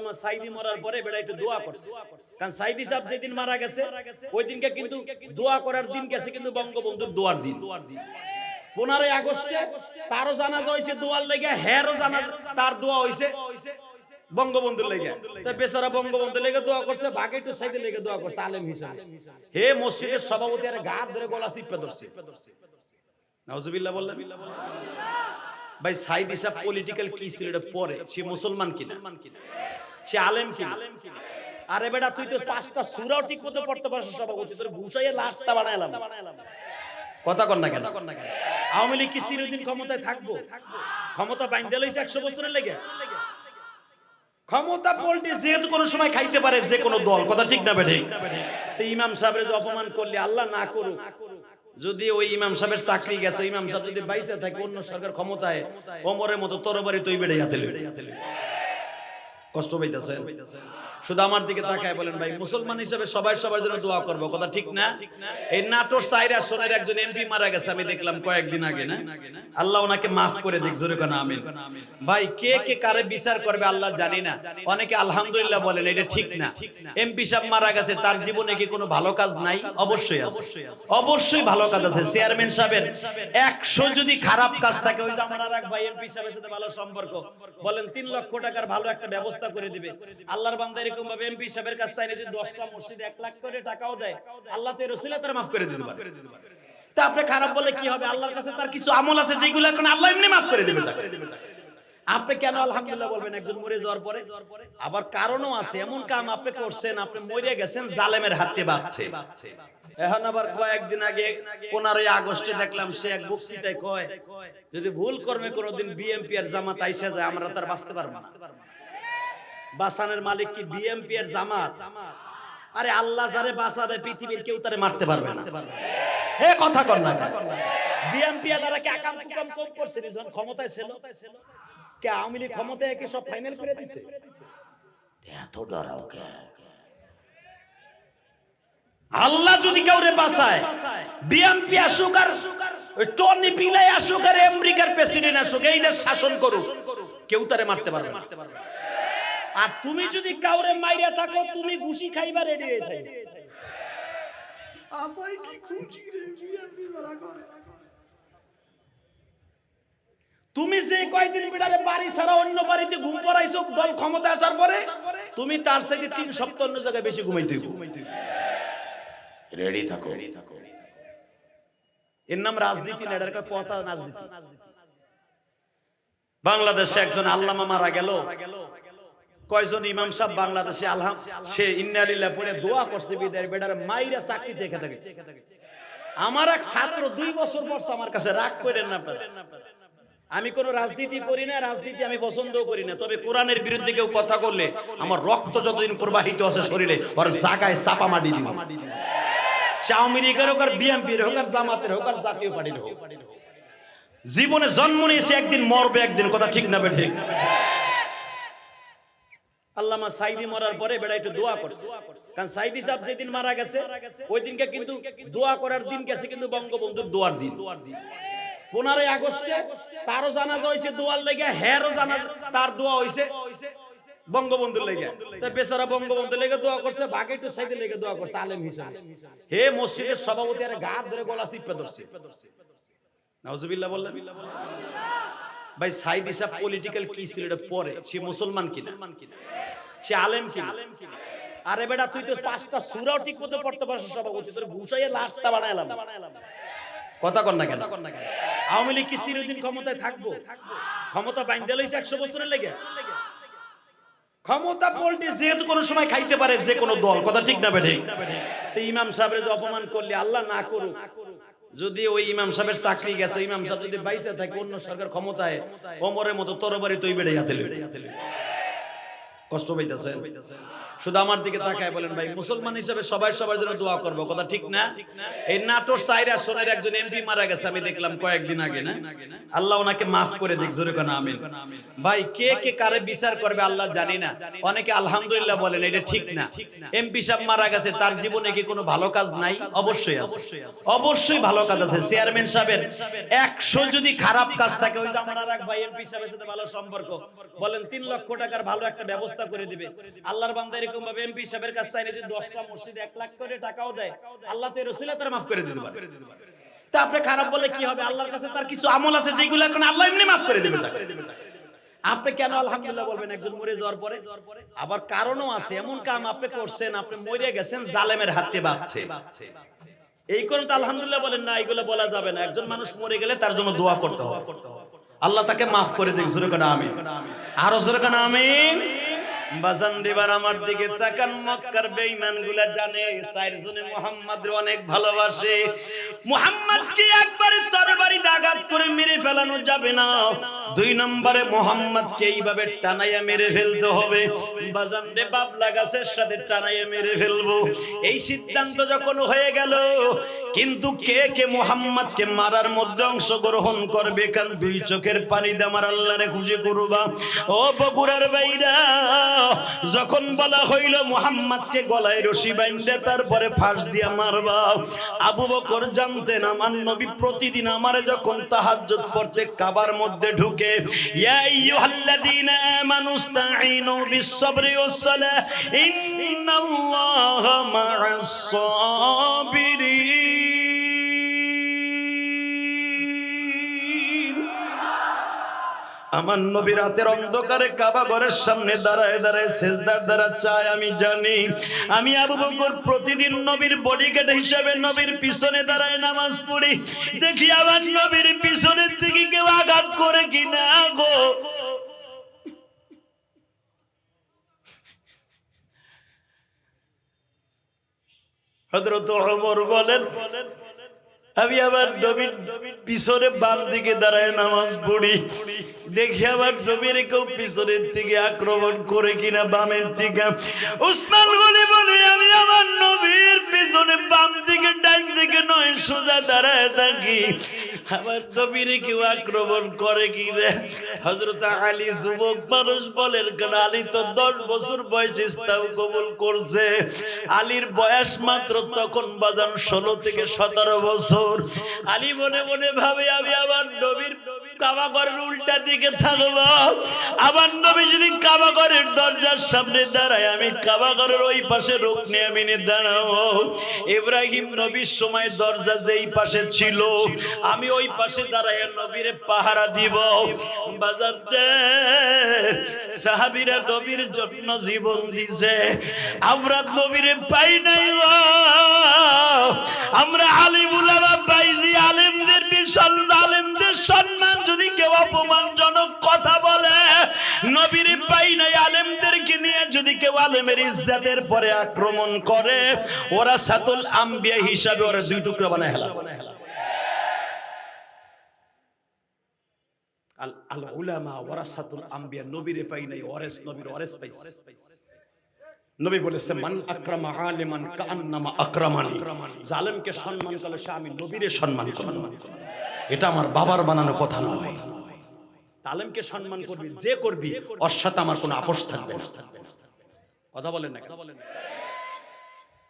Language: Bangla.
আল্লামা সাইদি মরার পরে বেড়া একটু দোয়া করছে। কারণ সাইদি সাহেব যেদিন মারা গেছে ওই দিনকে কিন্তু দোয়া করার দিন গেছে কিন্তু বঙ্গবন্ধুর দোয়ার দিন। পনেরোই আগস্টে তারও জানাজা হয়েছে দোয়ার লেগে হ্যারও জানা তার দোয়া হয়েছে বঙ্গবন্ধুর লেগে। বেচারা দোয়া করছে বাকি একটু লেগে দোয়া করছে আলেম হিসাবে। হে মসজিদের সভাপতি আর গাছ ধরে গলা চিপে ধরছে। নাউজুবিল্লাহ বললেন। ভাই সাইদ ইসাব পলিটিক্যাল কি ছিল এটা পরে? সে মুসলমান কিনা? সে আলেম কিনা আরে বেটা, তুই তো পাঁচটা সুরাও ঠিক মতো পড়তে পারছিস সভাপতি তোর ঘুষাইয়ে লাখটা বানাইলাম। কথা কর না কেন? আওয়ামী লীগ কি চিরদিন ক্ষমতায় থাকব? ক্ষমতা বাইন্দে লইছে একশো বছরের লেগে? ক্ষমতা পোল্টে যেহেতু কোনো সময় খাইতে পারে যে কোনো দল, কথা ঠিক না বেঠে? ইমাম সাহেবের যে অপমান করলে, আল্লাহ না করুক। যদি ওই ইমাম সাহেবের চাকরি গেছে ইমাম সাহেব যদি বাইসে থাকে অন্য সরকার ক্ষমতায়, ওমরের মতো তরবারি তুই বেড়ে হাতে লইবে। কষ্ট পাইতেছেন। শুধু আমার দিকে তাকায় বলেন ভাই, মুসলমান হিসেবে সবাই সবার জন্য দোয়া করব, কথা ঠিক না? এই নাটোর সাইরা সোনের একজন এমপি মারা গেছে, আমি দেখলাম কয়েকদিন আগে, না? আল্লাহ ওনাকে মাফ করে দিক, জোরে কেন, আমিন। ভাই, কে কে কারে বিচার করবে আল্লাহ জানি না। অনেকে আলহামদুলিল্লাহ বলেন, এটা ঠিক না। এমপি সাহেব মারা গেছে, তার জীবনে কি কোনো ভালো কাজ নাই? অবশ্যই আছে। অবশ্যই ভালো কাজ আছে। চেয়ারম্যান সাহেবের একশো যদি খারাপ কাজ থাকে, ওই যে আমার এক ভাই এমপি সাহেবের সাথে ভালো সম্পর্ক। বলেন, তিন লক্ষ টাকার ভালো একটা ব্যবস্থা করে দিবে। আল্লাহর বান্দা এরকম ভাবে এমপি সাহেবের কাছ থেকে যদি দশটা মসজিদে এক লাখ করে টাকাও দেয়, আল্লাহ তো রসিলা তার মাফ করে দিতে পারে। তা আপনি খারাপ বলে কি হবে? আল্লাহর কাছে তার কিছু আমল আছে যেগুলো এখন আল্লাহ এমনি মাফ করে দিবে আপনি কেন আলহামদুলিল্লাহ বলবেন একজন মরে যাওয়ার পরে? আবার কারণও আছে, এমন কাম আপনি করছেন, আপনি মরে গেছেন, জালেমের হাতে বাঁচছে এখন আবার কয়েকদিন আগে পনেরোই আগস্টে দেখলাম সে এক বক্তৃতায় কয়, যদি ভুল কর্মে কোনোদিন বিএমপি আর জামাত আইসা যায়, আমরা তার বাঁচতে পারব বাসানের মালিক কি বিএমপি এর জামাত? আরে আল্লাহ যারে বাঁচাবে পৃথিবীর কেউ তারে মারতে পারবে না। হে কথা কর না বিএমপি যারা কি আকাম কুকাম কম করছে? যখন ক্ষমতায় ছিল। কে আওয়ামী লীগ ক্ষমতায় একে সব ফাইনাল করে দিছে? এত ডরাও কে? আল্লাহ যদি কাউরে বাঁচায় বিএমপি আসুক আর টনি পিলাই আসুক আর আমেরিকার প্রেসিডেন্ট আসুক, এই দেশ শাসন করুক, কেউ তারে মারতে পারবে না। আর তুমি যদি কাউরে মাইরা থাকো তুমি ঘুষি খাইবা রেডি হয়ে থাকবে তুমি যে কয়দিন বিড়ারে বাড়ি ছাড়া অন্য বাড়িতে ঘুম পড়াইছো দল ক্ষমতা আসার পরে তুমি তার সাথে তিন সপ্তাহ অন্য জায়গায় বেশি ঘুমাইতে রেডি থাকো। রেডি থাকো। এর নাম রাজনীতি না এটার পথা রাজনীতি বাংলাদেশে একজন আল্লামা মারা গেল। কয়জন ইমাম সাহেব বাংলাদেশে, আলহাম সে ইন্নালিল্লাহ পড়ে দোয়া করছে বিদায়, বেটার মাইরা চাকরি দেখে থাকে। আমার এক ছাত্র দুই বছর পর আমার কাছে রাগ করেন না আমি কোন রাজনীতি করি না, রাজনীতি আমি পছন্দও করি না। তবে কোরআনের বিরুদ্ধে কেউ কথা করলে আমার রক্ত যতদিন প্রবাহিত আছে শরীরে, ওর জায়গায় চাপা মাটি দিব। সে আওয়ামী লীগের হোক আর বিএনপির হোক আর জামাতের হোক আর জাতীয় পার্টির হোক। জীবনে জন্ম নিয়েছে, একদিন মরবে, একদিন, কথা ঠিক না ঠিক। আল্লামা সাইদি মরার পরে বেড়া একটু দোয়া করছে। কারণ সাইদি সাহেব যেদিন মারা গেছে, ওই দিনকে কিন্তু দোয়া করার দিন গেছে কিন্তু বঙ্গবন্ধুর দোয়ার দিন। পনেরোই আগস্টে তারও জানাজা হয়েছে, দোয়ার লেগে হ্যারও জানা তার দোয়া হয়েছে বঙ্গবন্ধুর লেগে। বেচারা বঙ্গবন্ধু লেগে দোয়া করছে বাকি একটু সাইদে লেগে দোয়া করছে, আলেম হিসাবে। হে মসজিদের সভাপতি, আর গা ধরে গলা চিপে ধরছে। নাউজুবিল্লাহ বললেন। ভাই সাইদ ইসাব পলিটিক্যাল কি ছিল? এটা পরে। সে মুসলমান কিনা? সে আলেম কিনা? আরে বেটা, তুই তো পাঁচটা সুরাও ঠিক মতো পড়তে পারছিস সভাপতি তোর ঘুষাইয়ে লাখটা বানাইলাম। কথা কর না কেন? আওয়ামী লীগ কি চিরদিন ক্ষমতায় থাকব? ক্ষমতা বাইন্দে লইছে একশো বছরের লেগে? ক্ষমতা পোল্টে যেহেতু কোনো সময় খাইতে পারে যে কোনো দল, কথা ঠিক না বেঠে? ইমাম সাহেবের যে অপমান করলে আল্লাহ না করুক যদি ওই ইমাম সাহেবের চাকরি গেছে ইমাম সাহেব যদি বাইসে থাকে, অন্য সরকার ক্ষমতায় কোমরের মতো তরবারি তুই বেড়ে হাতে কষ্ট পাইতেছেন? শুধু আমার দিকে তাকায় বলেন ভাই, মুসলমান হিসেবে সবাই সবার জন্য দোয়া করব, কথা ঠিক না? এই নাটোর সাইরা সোনের একজন এমপি মারা গেছে, আমি দেখলাম কয়েকদিন আগে, না? আল্লাহ ওনাকে মাফ করে দিক, জোরে কেন, আমিন। ভাই, কে কে কারে বিচার করবে আল্লাহ জানি না। অনেকে আলহামদুলিল্লাহ বলেন, এটা ঠিক না। এমপি সাহেব মারা গেছে, তার জীবনে কি কোনো ভালো কাজ নাই? অবশ্যই আছে। অবশ্যই ভালো কাজ আছে। চেয়ারম্যান সাহেবের একশো যদি খারাপ কাজ থাকে, ওই আমার এক ভাই এমপি সাহেবের সাথে ভালো সম্পর্ক। বলেন, তিন লক্ষ টাকার ভালো একটা ব্যবস্থা করে দিবে। আল্লাহর বান্দা এরকম ভাবে এমপি সাহেবের কাছ থেকে যদি দশটা মসজিদে এক লাখ করে টাকাও দেয়, আল্লাহ তো রসিলা তারা মাফ করে দিতে পারে। তা আপনি খারাপ বলে কি হবে? আল্লাহর কাছে তার কিছু আমল আছে যেগুলো এখন আল্লাহ এমনি মাফ করে দেবে তাকে। আপনি কেন আলহামদুলিল্লাহ বলবেন একজন মরে যাওয়ার পরে? আবার কারণও আছে, এমন কাম আপনি করছেন, আপনি মরে গেছেন, জালেমের হাতে বাঁচছে এই কারণে তো আলহামদুলিল্লাহ বলেন না, এগুলো বলা যাবে না। একজন মানুষ মরে গেলে তার জন্য দোয়া করতে হবে। আল্লাহ তাকে মাফ করে দিক, জোরে কেন আমি আরও জোরে কেন আমি বাজান দিবার আমার দিকে গুলা জানে মোহাম্মদ অনেক ভালোবাসে। মোহাম্মদ কি দাগাত করে মেরে ফেলানো যাবে না। দুই নম্বরে মোহাম্মদ কে এইভাবে টানাইয়া মেরে ফেলতে হবে। বাজান রে বাবলা গাছের সাথে টানাইয়া মেরে ফেলব। এই সিদ্ধান্ত যখন হয়ে গেল, কিন্তু কে কে মোহাম্মদ কে মারার মধ্যে অংশগ্রহণ করবে? কারণ দুই চোখের পানি দিয়ে আমার আল্লাহরে খুঁজে করবা। ও বগুড়ার বাইরা যখন বলা হইল মোহাম্মদকে গলায় রশি বাইন্দে, তারপরে ফাঁস দিয়া মারবা। আবু বকর জানতেন, আমার নবী প্রতিদিন আমারে যখন তাহাজ্জুদ পড়তে কাবার মধ্যে ঢুকে ইয়া আইয়ুহাল্লাযীনা আমানু ইসতাঈনু বিস-সাবরি ইন্নাল্লাহা মা'আস-সাবিরিন। আমার নবী রাতের অন্ধকারে কাবা ঘরের সামনে দাঁড়ায় দাঁড়ায় সেজদার দ্বারা চায়, আমি জানি। আমি আবু বকর প্রতিদিন নবীর বডিগার্ড হিসাবে নবীর পিছনে দাঁড়ায় নামাজ পড়ি। দেখি আমার নবীর পিছনের দিকে কেউ আঘাত করে কিনা গো। হযরত ওমর বলেন আমি আবার নবীর পিছনে বাম দিকে দাঁড়ায় নামাজ পড়ি। দেখি আবার নবীর কেউ পিছনের থেকে আক্রমণ করে কিনা বামের থেকে উসমান বলে বলে, আমি আমার নবীর পিছনে বাম দিকে, ডান দিকে নয়, সোজা দাঁড়ায় থাকি। আমার নবীর কেউ আক্রমণ করে কিনা। হজরত আলী যুবক মানুষ বলেন, কেন আলী তো দশ বছর বয়সে ইসলাম কবুল করছে। আলীর বয়স মাত্র তখন বাজান ষোলো থেকে সতেরো বছর। আলী মনে মনে ভাবে, আমি আমার নবীর কাবাগরের উল্টা দিকে থাকব। আমার নবী যদি কাবাগরের দরজার সামনে দাঁড়ায়, আমি কাবাগরের ওই পাশে রোগ নিয়ে দাঁড়াবো। ইব্রাহিম নবীর সময় দরজা যেই পাশে ছিল, আমি ওই পাশে দাঁড়ায় নবীরে পাহারা দিব। বাজার সাহাবিরা নবীর জন্য জীবন দিছে। আমরা নবীরে পাই নাই গো। আমরা আলিম উলামা পাইছি, আলেমদের বিশাল আলিমদের সম্মান। যদি কেউ অপমানজনক কথা বলে, নবীর পাই নাই আলেমদেরকে নিয়ে যদি কেউ আলেমের ইজ্জাতের পরে আক্রমণ করে, ওরা সাতুল আম্বিয়া হিসাবে ওরা দুই টুকরো বানায় হেলা আল উলামা ওয়ারাসাতুল আম্বিয়া, নবীরে পাই নাই ওয়ারেস, নবীর ওয়ারেস পাইছে। নবী বলেছে, মান আকরামা আলিমান কান্নামা আকরামানি। জালেমকে সম্মান করলে সে আমি নবীরে সম্মান করব। এটা আমার বাবার বানানো কথা নয়। তালেমকে সম্মান করবি, যে করবি, ওর সাথে আমার কোনো আপোষ থাকবে কথা বলেন না। কথা বলেন না